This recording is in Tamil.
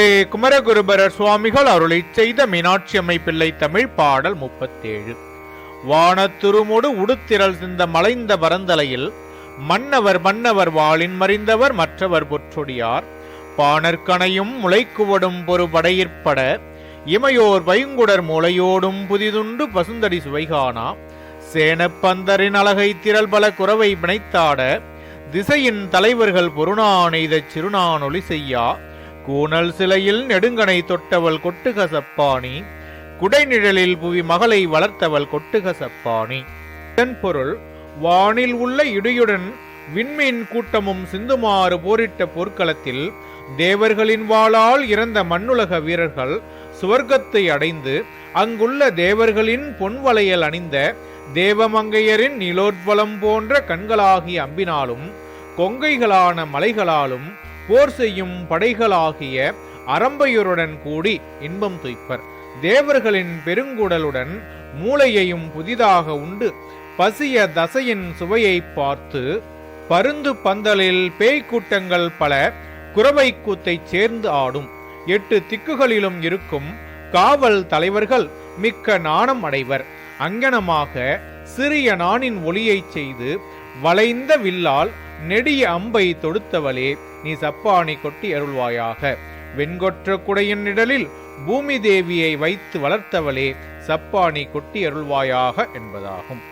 தென்கோட்டை குமரகுருபரர் சுவாமிகள் அருளை செய்த மீனாட்சி அம்மை பிள்ளை தமிழ் பாடல் முப்பத்தேழு. வானத்துருமுடு உடுத்திரல் சிந்த மலைந்த பரந்தலையில் மன்னவர் மன்னவர் வாளின் மறிந்தவர் மற்றவர் பொற்றொடியார். பாணர்கனையும் முளைக்குவடும் ஒரு படையிற்பட இமையோர் பைங்குடர் மூளையோடும் புதிதுண்டு பசுந்தடி சுவைகானா. சேனப்பந்தரின் அழகை திரள் பல குறவை பிணைத்தாட திசையின் தலைவர்கள் பொருணானெய்த சிறுநானொலி செய்யா. கூனல் சிலையில் நெடுங்கனை தொட்டவள் கொட்டுக சப்பாணி குடைநிழலில் புவி மகளை வளர்த்தவள் கொட்டுக சப்பாணி இதன் பொருள் வானில் உள்ள இடியுடன் விண்மீன் கூட்டமும் சிந்துமாறு போரிட்ட போர்க்களத்தில் தேவர்களின் வாளால் இறந்த மண்ணுலக வீரர்கள் சுவர்க்கத்தை அடைந்து அங்குள்ள தேவர்களின் பொன்வளையல் அணிந்த தேவமங்கையரின் நிலோத்வலம் போன்ற கண்களாகிய அம்பினாலும் கொங்கைகளான மலைகளாலும் போர் செய்யும் படைகளாகிய அரம்பையருடன் கூடி இன்பம் துய்ப்பர். தேவர்களின் பெருங்குடலுடன் மூளையையும் புதிதாக உண்டு. பசிய தசையின் சுவையை பார்த்து பருந்து பந்தலில் பேய் கூட்டங்கள் பல குறவை கூத்தை சேர்ந்து ஆடும். எட்டு திக்குகளிலும் இருக்கும் காவல் தலைவர்கள் மிக்க நாணம் அடைவர். அங்கனமாக சிறிய நாணின் ஒளியைச் செய்து வளைந்த வில்லால் நெடிய அம்பை தொடுத்தவளே நீ சப்பாணி கொட்டி அருள்வாயாக. வெண்கொற்ற குடையின் நிழலில் பூமி தேவியை வைத்து வளர்த்தவளே சப்பாணி கொட்டி அருள்வாயாக என்பதாகும்.